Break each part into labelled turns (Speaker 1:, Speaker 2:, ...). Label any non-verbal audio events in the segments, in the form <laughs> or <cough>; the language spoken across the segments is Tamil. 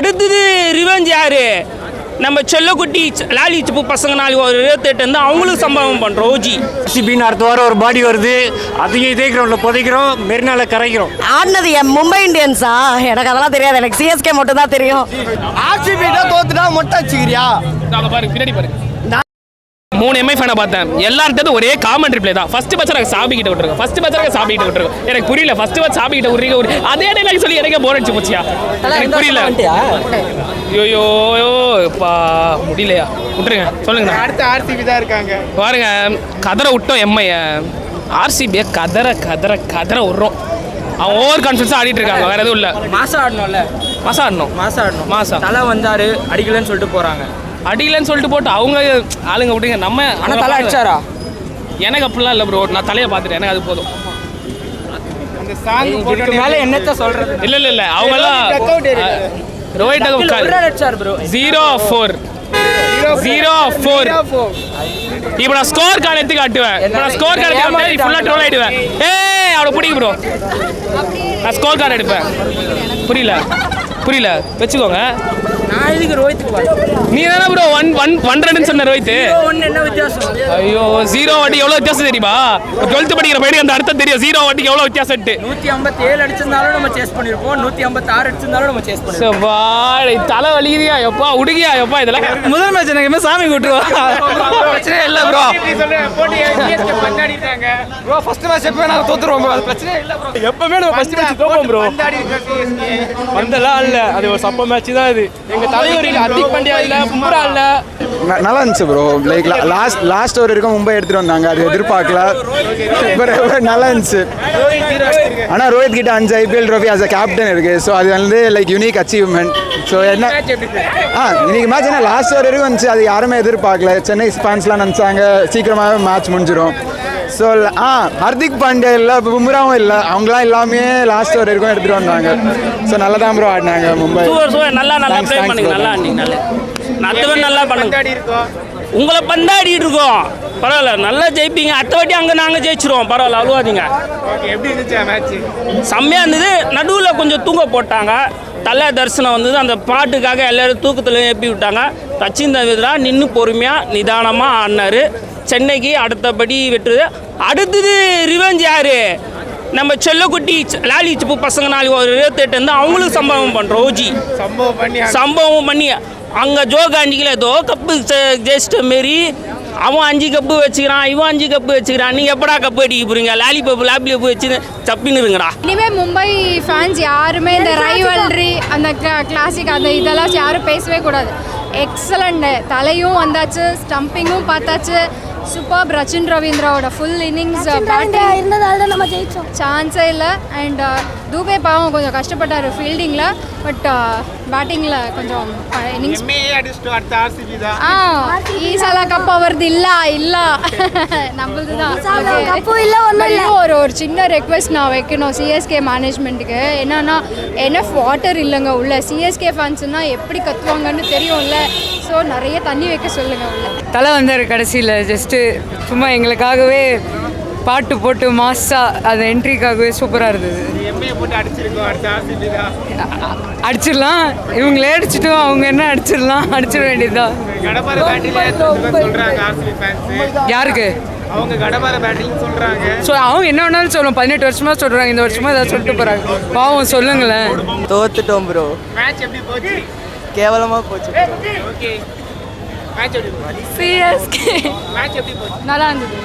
Speaker 1: அடுத்தது ரிவெஞ்ச் யாரு? நம்ம செல்லக்குட்டி லாலி சிப்பு பசங்க நாளைக்கு ஒரு இருபத்தெட்டு வந்து அவங்களுக்கு சம்பவம் பண்ணுறோம் ஓஜி
Speaker 2: சிபின்னு அடுத்த வாரம் ஒரு பாடி வருது. அதையும் இதே கிரவுண்டில் புதைக்கிறோம். மெரினால கரைக்கிறோம்.
Speaker 3: ஆடினது என் மும்பை இந்தியன்ஸா? எனக்கு அதெல்லாம் தெரியாது. எனக்கு சிஎஸ்கே மட்டும் தான் தெரியும்.
Speaker 4: ஆர்சிபி தான் தோத்துட்டா மொட்டை வச்சுக்கிறியா
Speaker 5: பாருங்க பின்னாடி பாருங்க. மூணு எம்ஐ ஃபேனை பார்த்தேன். எல்லார்ட்டதும் ஒரே காமன் ரிப்ளை தான். ஃபர்ஸ்ட் பச்சை எனக்கு சாபி கிட்ட விட்டுருங்க ஃபர்ஸ்ட் பச்சை எனக்கு சாபி கிட்ட விட்டுருங்க எனக்கு புரியல. ஃபர்ஸ்ட் பச்சை சாபி கிட்ட விட்றீங்க ஒரு அதே டைலாக் சொல்லி எனக்கே போர் அடிச்சு போச்சியா? எனக்கு புரியல. ஐயோ பா முடியலையா? விட்டுருங்க. சொல்லுங்க
Speaker 4: அடுத்த ஆர்சிபி தான் இருக்காங்க.
Speaker 5: பாருங்க. கதற விட்டோம் எம்ஐய ஆர்சிபியை கதற கதற கதற விட்றோம். அவன் ஓவர் கான்ஃபிடன்ஸாக ஆடிட்டு இருக்காங்க. வேற எதுவும் இல்லை.
Speaker 6: மாசம் ஆடணும்ல?
Speaker 5: மாசம் ஆடணும்.
Speaker 6: மாசம் ஆடணும்.
Speaker 5: மாசம்
Speaker 6: தலை வந்தாரு அடிக்கலன்னு சொல்லிட்டு போறாங்க.
Speaker 5: அடிக்கலன்னு சொல்லிட்டு போட்டு அவங்க ஆளுங்க விட்டுங்க நம்ம
Speaker 6: ஆனா தலை அடிச்சாரா?
Speaker 5: எனக்கு அப்படிலாம் இல்லை ப்ரோ நான் தலையை பார்த்துட்டேன். எனக்கு அது போதும்.
Speaker 4: அந்த சாங்
Speaker 6: இதுக்கு மேல என்னத்த சொல்றது?
Speaker 5: இல்ல Rohit zero four zero four இப்போ நான் ஸ்கோர் கார்டு எடுத்து காட்டுவேன். இப்போ நான் ஸ்கோர் கார்டு காட்டுவேன் ஃபுல்லாக ட்ரோல் ஆயிடுவேன். ஏய் அவனை பிடிக்கும் ப்ரோ நான் ஸ்கோர் கார்டு எடுப்பேன். புரியல. புரியல வச்சுக்கோங்க
Speaker 6: நான் இதுக்கு ரோஹித்துக்கு
Speaker 5: நீ தானே bro one one one run சொன்ன ரோஹித்
Speaker 6: ஒன்னு என்ன வித்தியாசம்
Speaker 5: ஐயோ ஜீரோ வாட்டி எவ்வளோ வித்தியாசம் தெரியுமா டுவெல்த் படிக்கிற பையனுக்கு அந்த அர்த்தம் தெரியும் ஜீரோ வாட்டிக்கு எவ்வளோ வித்தியாசம்ட்டு
Speaker 6: நூத்தி ஐம்பத்தி ஏழு அடிச்சிருந்தாலும் நம்ம சேஸ் பண்ணிருப்போம் நூத்தி ஐம்பத்தி ஆறு அடிச்சிருந்தாலும் நம்ம சேஸ் பண்ணிருப்போம்
Speaker 5: தலை வலிக்குதியா எப்பா உடுகியா எப்பா இதெல்லாம்
Speaker 6: முதல் மேட்ச் எனக்கு சாமி கூட்டுருவோம் பிரச்சனை இல்லை ப்ரோ ப்ரோ ஃபர்ஸ்ட் மேட்ச் எப்போ நான் தோத்துருவோம் ப்ரோ அது பிரச்சனை இல்லை ப்ரோ
Speaker 2: எப்பவுமே நம்ம ஃபர்ஸ்ட் மேட்ச் தோப்போம் ப்ரோ வந்தெல்லாம் இல்ல அது ஒரு சப்ப மேட்ச் தான் இது. எங்க தலைவர் இல்ல ஹர்திக் பாண்டியா இல்ல பும்ரா இல்ல.
Speaker 7: நல்லா இருந்துச்சு bro like last last over வரைக்கும் மும்பை எடுத்துட்டு வந்தாங்க. அது எதிர்பார்க்கல. நல்லா இருந்துச்சு. ஆனால் ரோஹித் கிட்ட அஞ்சு IPL trophy as a captain இருக்கு. ஸோ அது வந்து லைக் யூனிக் அச்சீவ்மெண்ட் ஸோ என்ன ஆ இன்னைக்கு மேட்ச் என்ன? லாஸ்ட் ஓவர் வரைக்கும் வந்துச்சு. அது யாருமே எதிர்பார்க்கல. சென்னை ஃபேன்ஸ்லாம் நினச்சாங்க. சீக்கிரமாகவே மேட்ச் முடிஞ்சிடும் ஸோ ஆ ஹர்திக் பாண்டியா இல்லை பும்ராவும் இல்லை. அவங்களாம் எல்லாமே லாஸ்ட் ஓவர் வரைக்கும் எடுத்துகிட்டு வந்தாங்க. ஸோ நல்லா தான் ப்ரோ ஆடினாங்க மும்பை.
Speaker 1: நல்லா நல்லா
Speaker 7: Thanks,
Speaker 1: ப்ளே
Speaker 7: thanks,
Speaker 1: பண்ணுங்க. நல்லா ஆடிங்க நல்லா. நல்லா பண்ணுங்க. உங்களை பந்தாடிட்டு இருக்கோம் பரவாயில்ல நல்லா ஜெயிப்பீங்க. அடுத்த வாட்டி அங்கே நாங்கள் ஜெயிச்சிருவோம். பரவாயில்ல அழுவாதீங்க.
Speaker 4: ஓகே எப்படி இருந்துச்சு மேட்ச்
Speaker 1: செம்மையாக இருந்தது. நடுவில் கொஞ்சம் தூங்க போட்டாங்க. தலை தரிசனம் வந்தது. அந்த பாட்டுக்காக எல்லாரும் தூக்கத்தில் ஏப்பி விட்டாங்க. சச்சின் தவிரா நின்று பொறுமையாக நிதானமாக ஆடினாரு. சென்னைக்கு அடுத்தபடி வெட்டுது அடுத்தது ரிவெஞ்ச் யாரு? நம்ம செல்லக்குட்டி லாலி சிப்பு பசங்க நாளைக்கு ஒரு இருபத்தெட்டு வந்து அவங்களுக்கு சம்பவம் பண்ணுறோம் ஓஜி
Speaker 4: சம்பவம் பண்ணி
Speaker 1: சம்பவம் பண்ணி அங்கே ஜோக அஞ்சிக்கல ஏதோ கப்பு ஜெயிச்சிட்ட மாரி அவன் அஞ்சு கப்பு வச்சுக்கிறான் இவன் அஞ்சு கப்பு வச்சுக்கிறான் நீ எப்படா கப்பு அடிக்க போறீங்க? லாலி பப்பு லாப்லி பப்பு வச்சு தப்பின்னு இருங்கடா
Speaker 8: இனிமே மும்பை ஃபேன்ஸ் யாருமே இந்த ரைவல்ரி அந்த கிளாசிக் அந்த இதெல்லாம் யாரும் பேசவே கூடாது. எக்ஸலண்ட் தலையும் வந்தாச்சு ஸ்டம்பிங்கும் பார்த்தாச்சு. சூப்பர் ரச்சின் ரவீந்திராவோட ஃபுல் இன்னிங்ஸ் பேட்டிங்
Speaker 9: இருந்ததால தான் நம்ம ஜெயிச்சோம்.
Speaker 8: சான்ஸே இல்லை. அண்ட் தூபே பாவம் கொஞ்சம் கஷ்டப்பட்டார் ஃபீல்டிங்கில் பட் பேட்டிங்கில் கொஞ்சம் இன்னிங்ஸ் ஆ ஈசாலா கப் அவரது இல்ல இல்ல. <laughs> நம்மளது தான். ஒரு ஒரு சின்ன ரெக்வெஸ்ட் நான் வைக்கணும் சிஎஸ்கே மேனேஜ்மெண்ட்டுக்கு என்னன்னா என்எஃப் வாட்டர் இல்லைங்க உள்ள. சிஎஸ்கே ஃபேன்ஸ்னா எப்படி கத்துவாங்கன்னு தெரியும்ல. ஸோ நிறைய தண்ணி வைக்க சொல்லுங்க உள்ள.
Speaker 10: தலை வந்தார் கடைசியில் ஜஸ்ட்டு சும்மா எங்களுக்காகவே பாட்டு போட்டு மாஸா அந்த என்ட்ரிக்காகவே சூப்பராக இருந்தது. அடிச்சிடலாம். இவங்களே அடிச்சிட்டோம் அவங்க என்ன அடிச்சிடலாம்? அடிச்சிட வேண்டியதுதான்.
Speaker 4: கடப்பார பேட்டில் சொல்றாங்க ஆர்சிபி ஃபேன்ஸ்
Speaker 10: யாருக்கு?
Speaker 4: அவங்க கடப்பார பேட்டில் சொல்றாங்க.
Speaker 10: ஸோ அவங்க என்ன வேணாலும் சொல்லணும் பதினெட்டு வருஷமா சொல்கிறாங்க இந்த வருஷமா ஏதாவது சொல்லிட்டு போகிறாங்க பாவம் சொல்லுங்களேன்.
Speaker 6: தோத்துட்டோம் ப்ரோ
Speaker 4: மேட்ச் எப்படி போச்சு?
Speaker 6: கேவலமாக போச்சு.
Speaker 4: ஓகே மேட்ச் எப்படி போச்சு?
Speaker 8: சிஎஸ்கே
Speaker 4: மேட்ச் எப்படி போச்சு?
Speaker 8: நல்லா இருந்தது.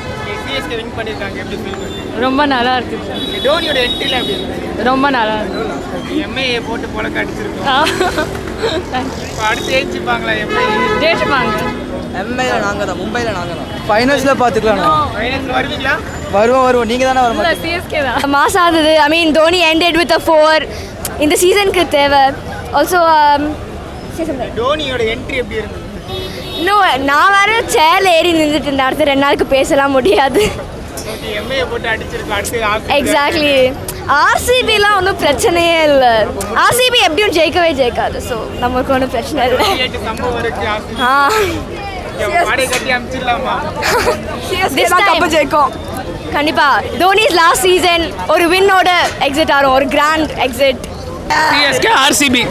Speaker 4: சிஎஸ்கே வின் பண்ணிருக்காங்க. எப்படி ஃபீல் பண்ணுங்க
Speaker 8: ரொம்ப நல்லா இருக்குது
Speaker 4: டோனியோட என்ட்ரில எப்படி இருந்துச்சு
Speaker 8: ரொம்ப நல்லா இருந்தது
Speaker 4: எம்ஏ போட்டு பொழக்க அடிச்சிருக்கோம். இப்போ அடுத்து எம்ஏ
Speaker 8: ஜெயிச்சுப்பாங்க.
Speaker 6: நாங்கள் தான் மும்பையில் நாங்கள் தான். ஃபைனல்ஸில்
Speaker 4: வருவீங்களா?
Speaker 6: வருவோம் வருவோம். நீங்கள் தானே வர மாட்டீங்க?
Speaker 8: சிஎஸ்கே தான்.
Speaker 9: மாஸ் ஆகுது. I mean Dhoni ended with a four இந்த சீசனுக்கு தேவை. ஆல்சோ
Speaker 4: டோனியோட என்ட்ரி எப்படி இருந்தது?
Speaker 9: இன்னும் நான் வேற சேர்ல ஏறி நின்றுட்டு இருந்தேன். அடுத்த ரெண்டு நாளுக்கு பேசலாம் முடியாது. எக்ஸாக்ட்லி ஆர்சிபிலாம் ஒன்றும் பிரச்சனையே இல்லை. ஆர்சிபி எப்படியும் ஜெயிக்கவே ஜெயிக்காது. ஸோ நமக்கு ஒன்றும் பிரச்சனை இல்லை. ஆ. கண்டிப்பா. தோனிஸ் லாஸ்ட் சீசன் ஒரு வின்னோட எக்ஸிட் ஆகும். ஒரு grand exit
Speaker 5: RCB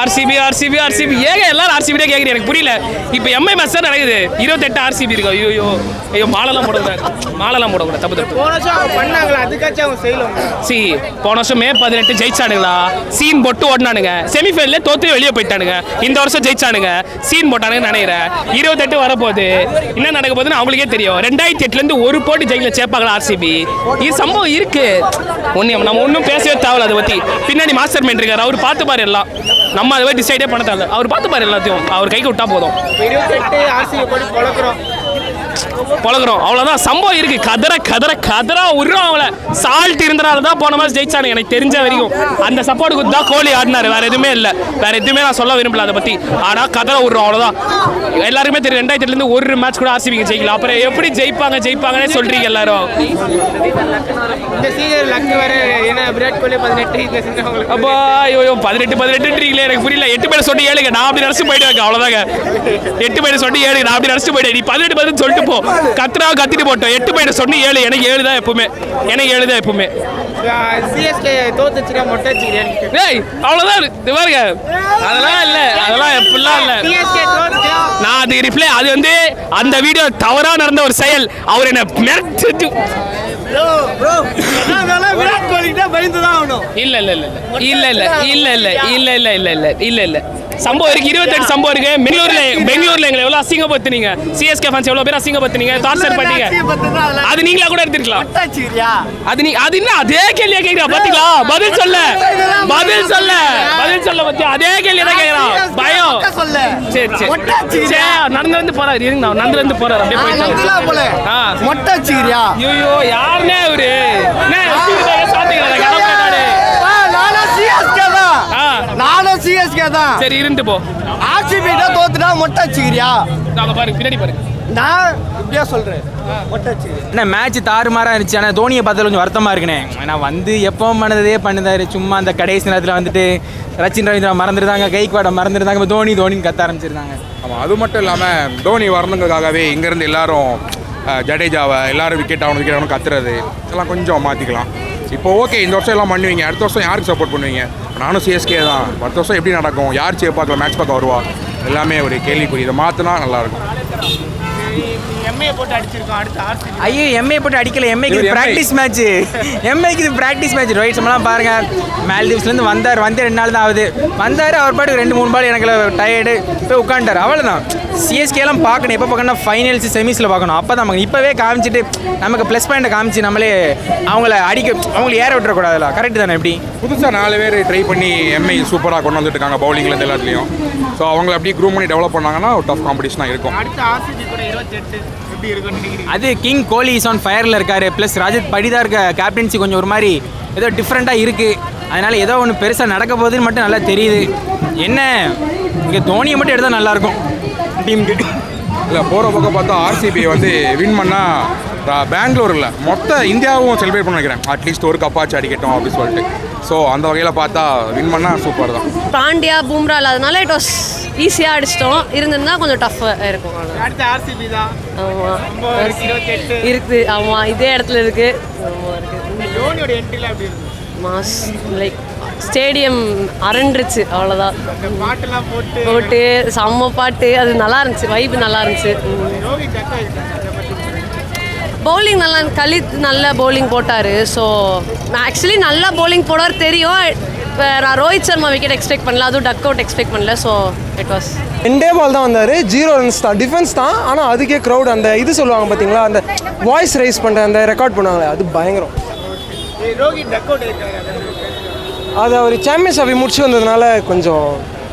Speaker 5: RCB RCB RCB ஏங்க எல்லாரும் ஆர்சிபியே கேட்குறீங்க எனக்கு புரியல. இப்போ எம்ஐ மேட்ச் தான் நடக்குது? இருபத்தெட்டு ஆர்சிபி இருக்கு. ஐயோ ஐயோ. ஐயோ மாலெல்லாம் போடக்கூடாது. மாலெல்லாம் போடக்கூடாது. தப்பு தப்பு.
Speaker 6: போன வருஷம் அவங்க பண்ணாங்களா? அதுக்காச்சும் அவங்க செய்யலாம்.
Speaker 5: சி போன வருஷம் மே பதினெட்டு ஜெயிச்சானுங்களா? சீன் போட்டு ஓடினானுங்க. செமிஃபைனல்ல தோத்து வெளியே போயிட்டானுங்க. இந்த வருஷம் ஜெயிச்சானுங்க. சீன் போட்டானுங்கன்னு நினைக்கிறேன். இருபத்தெட்டு வரப்போகுது. என்ன நடக்க போகுதுன்னு அவங்களுக்கே தெரியும். ரெண்டாயிரத்தி எட்டுலேருந்து ஒரு போட்டு ஜெயில சேர்ப்பாங்களா ஆர்சிபி இது சம்பவம் இருக்கு. ஒன்றும் நம்ம ஒன்றும் பேசவே தேவையில்ல அதை பற்றி பின்னாடி மாஸ்டர் மைண்ட் இருக்காரு. அவர் பார்த்து பாரு எல்லாம். நம்ம அதை டிசைடே பண்ண தேவை அவர் பார்த்து பாரு எல்லாத்தையும். அவர் கைக்கு விட்டா போதும்
Speaker 6: இருபத்தெட்டு ஆர்சிபி போட்டு பழக்கிறோம்
Speaker 5: பழகுறோம். அவ்வளோதான் சம்பவம் இருக்கு. கதற கதற கதறா விடுறோம் அவங்கள சால்ட் இருந்தனால தான் போன மாதிரி ஜெயிச்சானு. எனக்கு தெரிஞ்ச வரைக்கும். அந்த சப்போர்ட் கொடுத்து தான் கோலி ஆடினாரு. வேற எதுவுமே இல்லை. வேற எதுவுமே நான் சொல்ல விரும்பல அதை பத்தி. ஆனா கதற விடுறோம் அவ்வளோதான் எல்லாருமே தெரியும். ரெண்டாயிரத்துல இருந்து ஒரு மேட்ச் கூட ஆர்சிபிங்க ஜெயிக்கல. அப்புறம் எப்படி ஜெயிப்பாங்க ஜெயிப்பாங்கன்னே சொல்றீங்க எல்லாரும். அப்பா ஐயோ பதினெட்டு பதினெட்டுன்றீங்களே. எனக்கு புரியல. எட்டு பேர் சொல்லி ஏழுங்க. நான் அப்படி நினச்சி போயிடுவேன் அவ்வளோதாங்க எட்டு பேர் சொல்லி ஏழு நான் அப்படி நினச்சி போயிட்டேன். நீ பதினெட்டு பதினெட்டு சொல்லிட்டு போ. கத்துறா கத்திட்டு போட்டோம். எட்டு பேர் சொன்னி ஏழு. எனக்கு ஏழு தான் எப்பவுமே. எனக்கு ஏழு தான் எப்பவுமே.
Speaker 6: சிஎஸ்கே தோத்துச்சுன்னா மொட்டை
Speaker 5: ஏய் அவ்வளோதான் இது பாருங்க. அதெல்லாம் இல்லை. அதெல்லாம் எப்படிலாம் இல்லை. நான் அது ரிப்ளை அது வந்து அந்த வீடியோ தவறா நடந்த ஒரு செயல். அவர் என்ன மிரட்டு இல்ல இல்ல இல்ல இல்ல. இல்ல இல்ல இல்ல இல்ல இல்ல இல்ல இல்ல இல்ல. சம்பவம் இருக்கு. இருபத்தெட்டு சம்பவம் இருக்கு. பெங்களூர்ல பெங்களூர்ல எங்களை எவ்வளவு அசிங்கப்படுத்துனீங்க? சிஎஸ்கே ஃபேன்ஸ் எவ்வளவு பேர் அசிங்கப்படுத்துனீங்க? டார்ச்சர் பண்ணீங்க அது நீங்களா கூட எடுத்திருக்கலாம். அது நீ அது என்ன? அதே கேள்வியா கேக்குறா பாத்தீங்களா? பதில் சொல்ல. பதில் சொல்ல. பதில் சொல்ல பத்தியா அதே கேள்வி தான் கேக்குறான் பயம். சரி சரி. சரி நடந்து வந்து போறாரு. இருங்க நான் நடந்து வந்து போறாரு. அப்படியே போயிட்டு
Speaker 6: மொட்டை வச்சுக்கிறியா
Speaker 5: ஐயோ யாருனே அவரு என்ன வச்சுக்கிட்டாரு சாத்திக்கிறாரு கடப்பாடு
Speaker 6: நானும் சிஎஸ்கே தான்
Speaker 5: ஆ
Speaker 6: சிஎஸ்கே தான்
Speaker 5: சரி இருந்து போ.
Speaker 6: ஆர்சிபி தான் தோத்துட்டா மொட்டை வச்சுக்கிறியா
Speaker 5: நாங்க பாருங்க பின்னாடி பாருங்க
Speaker 6: நான் இப்படியா வச்சுக்கிறேன்
Speaker 2: என்ன மேட்ச் தாறுமாறாக இருந்துச்சு. ஆனால் தோனியை பார்த்தா கொஞ்சம் வருத்தமாக இருக்குண்ணே. நான் வந்து எப்போ பண்ணதே பண்ணுதாரு. சும்மா அந்த கடைசி நேரத்தில் வந்துட்டு ரச்சின் ரவீந்திரா மறந்துருந்தாங்க கைக்வாடை மறந்துருந்தாங்க இப்போ தோனி தோனின்னு கத்த ஆரம்பிச்சிருந்தாங்க.
Speaker 11: ஆமாம் அது மட்டும் இல்லாமல் தோனி வரணுங்கிறதுக்காகவே இங்கேருந்து எல்லாரும் ஜடேஜாவை எல்லாரும் விக்கெட் ஆகணும் விக்கெட் ஆகணும் கத்துறது இதெல்லாம் கொஞ்சம் மாற்றிக்கலாம் இப்போ ஓகே இந்த வருஷம் எல்லாம் பண்ணுவீங்க. அடுத்த வருஷம் யாருக்கு சப்போர்ட் பண்ணுவீங்க? நானும் சிஎஸ்கே தான். அடுத்த வருஷம் எப்படி நடக்கும்? யார் சே பார்க்கல மேட்ச் பார்க்க வருவா? எல்லாமே ஒரு கேள்விக்குறி. இதை மாற்றினா நல்லாயிருக்கும்
Speaker 6: எம்ஏ போட்டு அடிச்சிருக்கோம் அடுத்து ஆர்சிபி
Speaker 2: ஐயோ எம்ஏ போட்டு அடிக்கல. எம்ஏக்கு இது ப்ராக்டிஸ் மேட்ச் எம்ஏக்கு இது ப்ராக்டிஸ் மேட்ச் ரோஹித் சர்மாலாம் பாருங்க. மால்தீவ்ஸ்லேருந்து வந்தார். வந்து ரெண்டு நாள் தான் ஆகுது. வந்தார் அவர் பாட்டுக்கு ரெண்டு மூணு பால் எனக்கு டயர்டு போய் உட்காந்துட்டார் அவ்வளோதான் சிஎஸ்கேலாம் பார்க்கணும். எப்போ பார்க்கணும் ஃபைனல்ஸ் செமிஸில் பார்க்கணும். அப்போ தான் நமக்கு இப்போவே காமிச்சிட்டு நமக்கு ப்ளஸ் பாயிண்ட்டை காமிச்சு நம்மளே அவங்கள அடிக்க அவங்கள ஏற விட்டுறக்கூடாதுல. கரெக்ட் தானே எப்படி?
Speaker 11: புதுசாக நாலு பேர் ட்ரை பண்ணி எம்ஐ சூப்பராக கொண்டு வந்துட்டு இருக்காங்க பவுலிங்லேருந்து எல்லாத்துலேயும். ஸோ அவங்கள அப்படியே க்ரூம் பண்ணி டெவலப் பண்ணாங்கன்னா ஒரு டஃப் காம்படிஷனாக இருக்கும்.
Speaker 6: அடுத்து ஆர்சிபி கூட இருபத்தெட்டு. எப்படி
Speaker 2: அது கிங் கோலி இஸ் ஆன் ஃபயரில் இருக்காரு. ப்ளஸ் ராஜத் படிதார் கேப்டன்சி கொஞ்சம் ஒரு மாதிரி ஏதோ டிஃப்ரெண்ட்டாக இருக்குது அதனால ஏதோ ஒன்று பெருசாக நடக்க போகுதுன்னு மட்டும் நல்லா தெரியுது. என்ன? இங்கே தோனியை மட்டும் எடுத்தால் நல்லாயிருக்கும் டீமுக்கு.
Speaker 11: இல்லை போகிற பக்கம் பார்த்தா ஆர்சிபி வந்து வின் பண்ணால் பெங்களூரில் மொத்த இந்தியாவும் செலிப்ரேட் பண்ண நினைக்கிறேன். அட்லீஸ்ட் ஒரு கப்பாச்சு அடிக்கட்டும் அப்படின்னு சொல்லிட்டு. ஸோ அந்த வகையில் பார்த்தா வின் பண்ணால் சூப்பர் தான்.
Speaker 3: பாண்டியா பூம்ரா இல்லாதனால இட் வாஸ் ஈஸியாக அடிச்சிட்டோம். இருந்திருந்தா கொஞ்சம் டஃப்பாக இருக்கும்.
Speaker 6: அடுத்து ஆர்சிபி தான்.
Speaker 3: இருக்குது ஆமாம் இதே இடத்துல இருக்குது இருக்குது
Speaker 6: இருக்கு.
Speaker 3: மாஸ் லைக் ஸ்டேடியம் அரண்டுருச்சு அவ்வளோதான்
Speaker 6: பாட்டெல்லாம் போட்டு.
Speaker 3: போட்டு செம்ம பாட்டு. அது நல்லா இருந்துச்சு வைப்பு நல்லா இருந்துச்சு. பவுலிங் நல்லா கலித் நல்ல பவுலிங் போட்டார். ஸோ ஆக்சுவலி நல்லா bowling போடுவார் தெரியும். நான் ரோஹித் சர்மா விக்கெட் எக்ஸ்பெக்ட் பண்ணல அதுவும் டக் அவுட் எக்ஸ்பெக்ட் பண்ணல ஸோ இட் வாஸ்
Speaker 12: ரெண்டே பால் தான் வந்தார். ஜீரோ ரன்ஸ் தான். டிஃபென்ஸ் தான். ஆனால் அதுக்கே க்ரௌட் அந்த இது சொல்லுவாங்க பார்த்தீங்களா அந்த வாய்ஸ் ரைஸ் பண்ணுற அந்த ரெக்கார்ட் பண்ணுவாங்களே அது பயங்கரம்.
Speaker 6: ரோஹித் டக் அவுட் இருக்காரு
Speaker 12: அது அவர் சாம்பியன்ஸ் ட்ராஃபி முடிச்சு வந்ததுனால கொஞ்சம்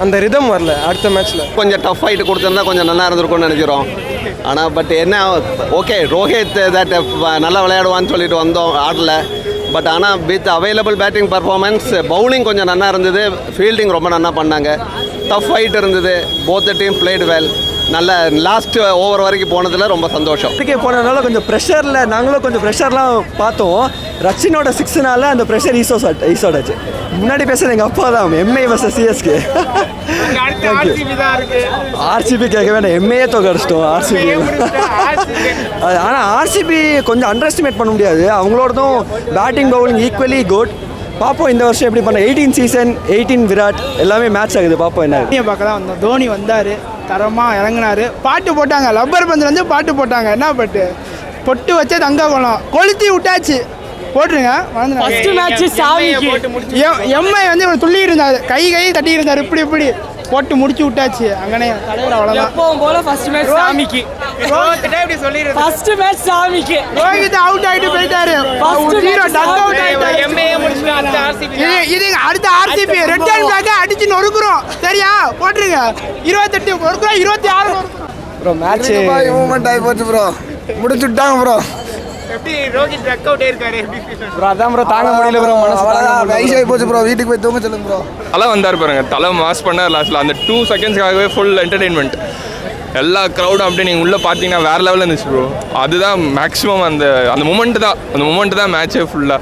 Speaker 12: அந்த ரிதம் வரல. அடுத்த மேட்ச்சில்
Speaker 13: கொஞ்சம் டஃப் ஃபைட்டு கொடுத்துருந்தா கொஞ்சம் நல்லா இருந்திருக்கும்னு நினைக்கிறோம். ஆனால் பட் என்ன ஓகே ரோஹித் தட் நல்லா விளையாடுவான்னு சொல்லிட்டு வந்தோம் ஆடல. பட் ஆனால் with available batting performance bowling கொஞ்சம் நல்லா இருந்தது. ஃபீல்டிங் ரொம்ப நல்லா பண்ணாங்க. டஃப் ஃபைட் இருந்தது. போத் டீம் பிளேடு வெல் நல்ல லாஸ்ட் ஓவர் வரைக்கும் போனதில் ரொம்ப சந்தோஷம்.
Speaker 12: இதுக்கே போனதுனால கொஞ்சம் ப்ரெஷரில் நாங்களும் கொஞ்சம் ப்ரெஷர்லாம் பார்த்தோம். ரச்சினோட சிக்ஸ்னால அந்த ப்ரெஷர் ஈஸோ ஈஸோட் ஆச்சு முன்னாடி பேசுறது எங்கள் அப்பா தான் எம்ஏ வர்சஸ் சிஎஸ்கே
Speaker 6: ஆர்சிபி
Speaker 12: கேட்க வேண்டாம் எம்ஏயே தொகை அடிச்சிட்டோம் ஆர்சிபி ஆனால் ஆர்சிபி கொஞ்சம் அண்டர் எஸ்டிமேட் பண்ண முடியாது. அவங்களோடதும் பேட்டிங் பவுலிங் ஈக்குவலி குட் பார்ப்போம் இந்த வருஷம் எப்படி பண்ண? எயிட்டீன் சீசன் எயிட்டீன் விராட் எல்லாமே மேட்ச் ஆகுது. பார்ப்போம் என்ன?
Speaker 6: பார்க்க தான் வந்தோம். தோனி வந்தார். தரமாக இறங்குனாரு. பாட்டு போட்டாங்க. லப்பர் பந்தில் வந்து பாட்டு போட்டாங்க. என்ன பாட்டு? பொட்டு வச்ச தங்க குளம் கொளுத்தி விட்டாச்சு. போட்டுருங்க.
Speaker 4: First match சாமிக்கு.
Speaker 6: எம்ஐ வந்து இவர் துள்ளி இருந்தார். கை கை தட்டி இருந்தார். இப்படி இப்படி. போட்டு முடிச்சு விட்டாச்சு. அங்கனே தலைவர் அவ்வளோதான்
Speaker 4: எப்பவும் போல ஃபர்ஸ்ட் மேட்ச் சாமிக்கு.
Speaker 6: சொல்லிடுறது?
Speaker 4: ஃபர்ஸ்ட் மேட்ச் சாமிக்கு.
Speaker 6: ரோஹித் அவுட் ஆயிட்டு போயிட்டாரு.
Speaker 4: Match
Speaker 6: டக் அவுட் இது அடுத்த ஆர்சிபி. ரெட் அண்ட் பிளாக் அடிச்சு நொறுக்குறோம். சரியா? போட்டுருங்க. இருபத்தெட்டு நொறுக்குறோம். இருபத்தி ஆறு நொறுக்குறோம்.
Speaker 12: ப்ரோ மேட்ச்
Speaker 14: மூமெண்ட் ஆகி போச்சு ப்ரோ முடிச்சு விட்டாங்க ப்ரோ
Speaker 6: எப்படி ரோஹித் டக் அவுட் இருக்காரு?
Speaker 12: ப்ரோ அதான் ப்ரோ தாங்க முடியல ப்ரோ மனசு.
Speaker 14: ஐஸ் ஆகி போச்சு ப்ரோ வீட்டுக்கு போய் தூங்க சொல்லுங்க ப்ரோ
Speaker 15: தலை வந்தார் பாருங்க. தலை மாஸ் பண்ணார் லாஸ்ட்டில் அந்த டூ செகண்ட்ஸ்க்காகவே ஃபுல் என்டர்டெயின்மெண்ட் எல்லா க்ரௌடும் அப்படியே நீங்கள் உள்ளே பார்த்தீங்கன்னா வேறு லெவலில் இருந்துச்சு ப்ரோ அதுதான் மேக்ஸிமம் அந்த அந்த மூமெண்ட் தான். அந்த மூமெண்ட் தான் மேட்ச்சே ஃபுல்லாக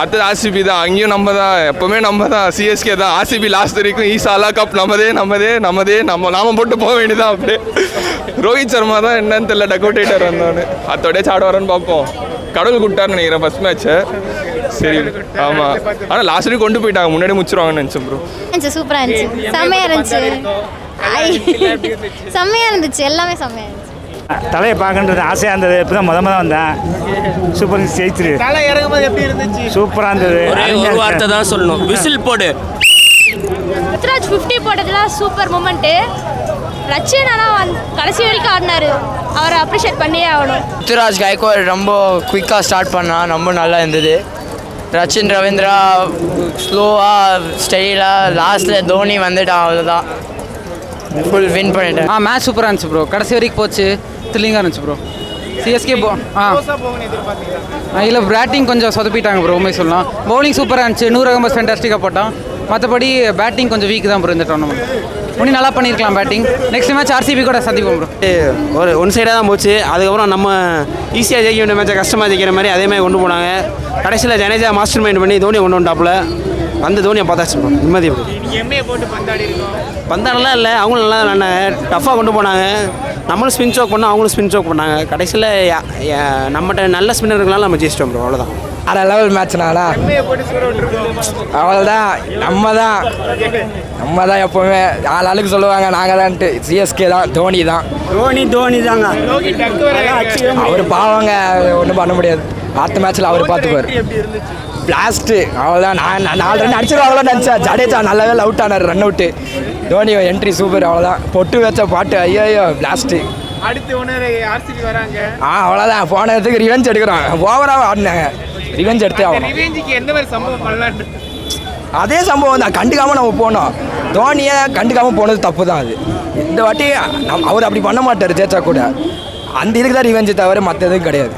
Speaker 15: அடுத்தது ஆர்சிபி தான். அங்கேயும் நம்ம தான். எப்போவுமே நம்ம தான். சிஎஸ்கே தான். ஆர்சிபி லாஸ்ட் வரைக்கும் ஈசாலா கப் நம்மதே நம்மதே நம்மதே. நம்ம நாம போட்டு போக வேண்டியதான் அப்படியே. ரோஹித் சர்மா தான் என்னன்னு தெரியல டக்கோட்டேட்டர் வந்தோன்னு அத்தோடய சாட வரேன்னு பார்ப்போம். கடவுள் கூட்டார்னு நினைக்கிறேன் ஃபர்ஸ்ட் மேட்ச்சை சரி ஆமாம் ஆனால் லாஸ்ட் வரைக்கும் கொண்டு போயிட்டாங்க. முன்னாடி முடிச்சிருவாங்கன்னு நினச்சேன் ப்ரோ
Speaker 16: சூப்பராக இருந்துச்சு. செம்மையாக இருந்துச்சு. செம்மையாக இருந்துச்சு? எல்லாமே செம்மையாக இருந்துச்சு.
Speaker 17: தலையை பார்க்கன்றது ஆசையாக இருந்தது இப்போ தான் முத முத வந்தேன். சூப்பர் ஜெயிச்சிரு.
Speaker 6: தலை இறங்கும்போது எப்படி இருந்துச்சு?
Speaker 17: சூப்பராக இருந்தது.
Speaker 18: ஒரே ஒரு வார்த்தை தான் சொல்லணும். விசில் போடு.
Speaker 16: ருத்ராஜ் ஃபிஃப்டி போட்டதுலாம் சூப்பர் மூமெண்ட்டு. ரச்சின் ஆனால் வந் கடைசி வரைக்கும் ஆடினாரு. அவரை அப்ரிஷியேட் பண்ணியே ஆகணும்.
Speaker 6: ருத்துராஜ் கைக்வாட் ரொம்ப குயிக்காக ஸ்டார்ட் பண்ணான் ரொம்ப நல்லா இருந்தது. ரச்சின் ரவீந்திரா ஸ்லோவாக ஸ்டைலாக லாஸ்ட்டில் தோனி வந்துட்டான் அவ்வளோதான் ஃபுல் வின் பண்ணிட்டேன்.
Speaker 19: ஆ மேட்ச் சூப்பராக இருந்துச்சு ப்ரோ கடைசி வரைக்கும் போச்சு. த்ரில்லிங்காக இருந்துச்சு ப்ரோ சிஎஸ்கே போ ஆ. இல்லை பேட்டிங் கொஞ்சம் சொதப்பிட்டாங்க ப்ரோ உண்மை சொல்லலாம். பவுலிங் சூப்பராக இருந்துச்சு. நூறு அகம்பது ஃபென்டாஸ்டிக்காக போட்டான். மற்றபடி பேட்டிங் கொஞ்சம் வீக் தான் ப்ரோ இந்த டோர்னமெண்ட் இன்னும் நல்லா பண்ணியிருக்கலாம் பேட்டிங் நெக்ஸ்ட் மேட்ச் ஆர்சிபி கூட சந்திப்போம் ப்ரோ
Speaker 6: ஒரு ஒன் சைடாக தான் போச்சு. அதுக்கப்புறம் நம்ம ஈஸியாக ஜெயிக்க வேண்டிய மேட்சை கஷ்டமாக ஜெயிக்கிற மாதிரி அதே மாதிரி கொண்டு போனாங்க. கடைசியில் ஜடேஜா மாஸ்டர் மைண்ட் பண்ணி தோனி கொண்டு வந்தாப்புல வந்து தோனியை பார்த்தாச்சு ப்ரோ நிம்மதி ப்ரோ பந்தாடலாம் இல்லை அவங்களும் நல்லா விளாண்டாங்க. டஃப்பாக கொண்டு போனாங்க. நம்மளும் ஸ்பின் சோக் பண்ணோம் அவங்களும் ஸ்பின் சோக் பண்ணாங்க. கடைசியில் நம்மகிட்ட நல்ல ஸ்பின்னர் இருக்கலாம் நம்ம ஜெயிச்சிட்டோம் ப்ரோ அவ்வளோதான்
Speaker 19: அரை லெவல் மேட்ச்னாலா அவ்வளோதான் நம்ம தான் நம்ம தான் எப்போவுமே. ஆள் ஆளுக்கு சொல்லுவாங்க நாங்கள் தான்ட்டு சிஎஸ்கே தான் தோனி தான்.
Speaker 17: தோனி தோனி தாங்க.
Speaker 19: அவர் பாவங்க ஒன்றும் பண்ண முடியாது. அடுத்த மேட்ச்சில் அவர் பார்த்துப்பார் பிளாஸ்ட்டு அவ்வளோதான் நான் நான் நாலு ரன் அடிச்சிருவாங்களோ நினச்சேன். ஜடேஜா நல்லாவே அவுட் ஆனார் run out Dhoni entry super அவ்வளோதான் பொட்டு வச்ச பாட்டு ஐயோ ஐயோ பிளாஸ்ட்டு
Speaker 6: அடுத்து ஒன்று ஆர்சிபி வராங்க.
Speaker 19: ஆ அவ்வளோதான் போன இடத்துக்கு ரிவெஞ்ச் எடுக்கிறோம் ஓவராக ஆடினாங்க. ரிவெஞ்ச் எடுத்தே ஆகணும்.
Speaker 6: ரிவேஞ்சுக்கு எந்த மாதிரி சம்பவம் பண்ணலான்னு
Speaker 19: அதே சம்பவம் தான். கண்டுக்காம நம்ம போனோம். தோனியை கண்டுக்காம போனது தப்பு தான் அது. இந்த வாட்டி நம் அவர் அப்படி பண்ண மாட்டார் ஜெயிச்சா கூட. அந்த இதுக்கு தான் ரிவெஞ்சு தவிர மற்ற எதுவும் கிடையாது.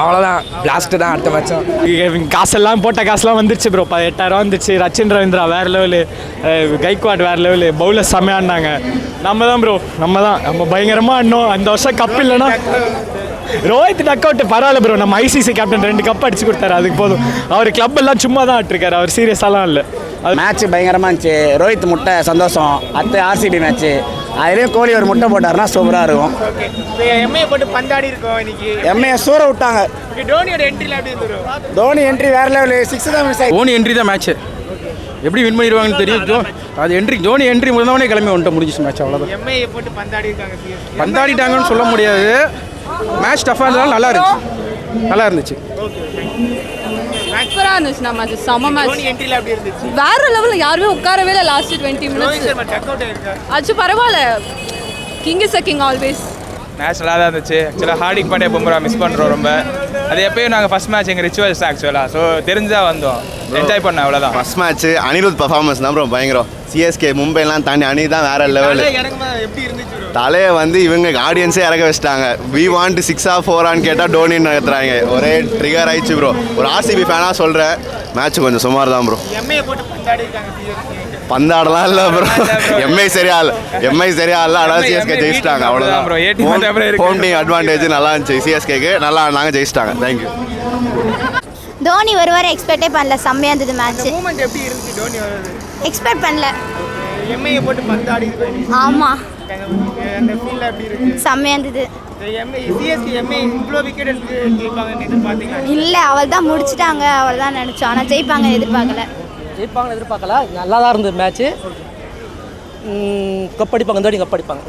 Speaker 19: அவ்வளோதான் லாஸ்ட்டு தான் அடுத்த மேட்சும்
Speaker 17: காசெல்லாம் போட்ட காசுலாம் வந்துருச்சு ப்ரோ பதினெட்டாயிரம் வந்துச்சு ரச்சின் ரவீந்திரா வேறு லெவலு கைக்வாட் வேறு லெவலு பவுலர் செம்மையாடினாங்க நம்ம தான் ப்ரோ நம்ம தான் நம்ம பயங்கரமாக ஆடினோம். அந்த வருஷம் கப் இல்லைன்னா ரோஹித் டக் அவுட் பரவாயில்ல ப்ரோ நம்ம ஐசிசி கேப்டன் ரெண்டு கப் அடிச்சு கொடுத்தாரு. அதுக்கு போதும். அவர் கிளப் எல்லாம் சும்மா தான் ஆட்டிருக்காரு. அவர் சீரியஸாலாம் இல்லை. அது
Speaker 6: மேட்ச் பயங்கரமாக இருந்துச்சு. ரோஹித் முட்டை சந்தோஷம். அடுத்து ஆர்சிபி மேட்ச்சு அதுலேயும் கோலி ஒரு முட்டை போட்டாருன்னா சூப்பராக இருக்கும்.
Speaker 4: எம்ஏ போட்டு பந்தாடி இருக்கோம் இன்னைக்கு.
Speaker 6: எம்ஏ சூற விட்டாங்க.
Speaker 4: டோனியோட என்ட்ரில எப்படி இருந்துரும்?
Speaker 6: தோனி என்ட்ரி வேற லெவலு சிக்ஸ் தான் மிஸ் ஆகி
Speaker 19: தோனி என்ட்ரி தான் மேட்ச் எப்படி வின் பண்ணிடுவாங்கன்னு தெரியும். ஜோ அது என்ட்ரி தோனி என்ட்ரி முதல்வனே கிளம்பி வந்துட்டு முடிஞ்சிச்சு மேட்ச் அவ்வளோதான்
Speaker 4: எம்ஏ போட்டு பந்தாடி இருக்காங்க சிஎஸ்கே
Speaker 19: பந்தாடிட்டாங்கன்னு சொல்ல முடியாது. மேட்ச் டஃபாக இருந்தாலும் நல்லா இருந்துச்சு. நல்லா இருந்துச்சு.
Speaker 20: சூப்பராக இருந்துச்சு. நம்ம அது செம மேட்ச்
Speaker 4: என்ட்ரில எப்படி இருந்துச்சு.
Speaker 20: வேற லெவலில் யாருமே உட்காரவே இல்லை லாஸ்ட் டுவெண்ட்டி மினிட்ஸ் ஆச்சு பரவாயில்ல. King is a king always
Speaker 21: match நல்லா தான் இருந்துச்சு. ஆக்சுவலாக ஹார்டிக் பாண்டியா பும்ரா மிஸ் பண்ணுறோம் ரொம்ப. அது எப்பயும் நாங்கள் ஃபஸ்ட் மேட்ச் எங்கள் ரிச்சுவல்ஸ் ஆக்சுவலாக ஸோ தெரிஞ்சா வந்தோம். என்ஜாய் பண்ணோம் அவ்வளோதான்
Speaker 13: ஃபர்ஸ்ட் மேட்ச் அனிருத் பர்ஃபார்மன்ஸ் தான் ப்ரோ பயங்கரம். சிஎஸ்கே மும்பைலாம் தாண்டி அணி தான் வேற லெவலு
Speaker 4: எப்படி இருந்துச்சு?
Speaker 13: தலையை வந்து இவங்க ஆடியன்ஸே இறக்க வச்சிட்டாங்க. வி வாண்ட் சிக்ஸா ஃபோரான்னு கேட்டால் டோனின்னு நடத்துறாங்க. ஒரே ட்ரிகர் ஆயிடுச்சு ப்ரோ ஒரு ஆர்சிபி ஃபேனாக சொல்கிறேன் மேட்ச் கொஞ்சம் சுமார் தான் ப்ரோ பந்தாடலாம் இல்லை ப்ரோ எம்ஐ சரியா இல்லை எம்ஐ சரியா இல்லை ஆனால் சிஎஸ்கே ஜெயிச்சிட்டாங்க. அவ்வளோதான்
Speaker 21: இருக்கு.
Speaker 13: ஹோம் டீம் அட்வான்டேஜ் நல்லா இருந்துச்சு. சிஎஸ்கேக்கு நல்லா நாங்கள் ஜெயிச்சிட்டாங்க. தேங்க்யூ
Speaker 16: தோனி வருவார் எக்ஸ்பெக்டே பண்ணல. செம்மையாக இருந்தது
Speaker 4: டோனி வர்றது?
Speaker 16: எக்ஸ்பெக்ட் பண்ணல.
Speaker 4: பந்தாடி இருக்காங்க அந்த ஃபீல்ல எப்படி இருக்கு?
Speaker 16: செம்மையாக இருந்தது. இல்லை அவள் தான் முடிச்சிட்டாங்க அவள் தான் நினச்சோம் ஆனால் ஜெயிப்பாங்க எதிர்பார்க்கல.
Speaker 22: ஜெயிப்பாங்கன்னு எதிர்பார்க்கல. நல்லா தான் இருந்தது மேட்ச்சு கப் அடிப்பாங்க இந்த வாட்டி கப் அடிப்பாங்க.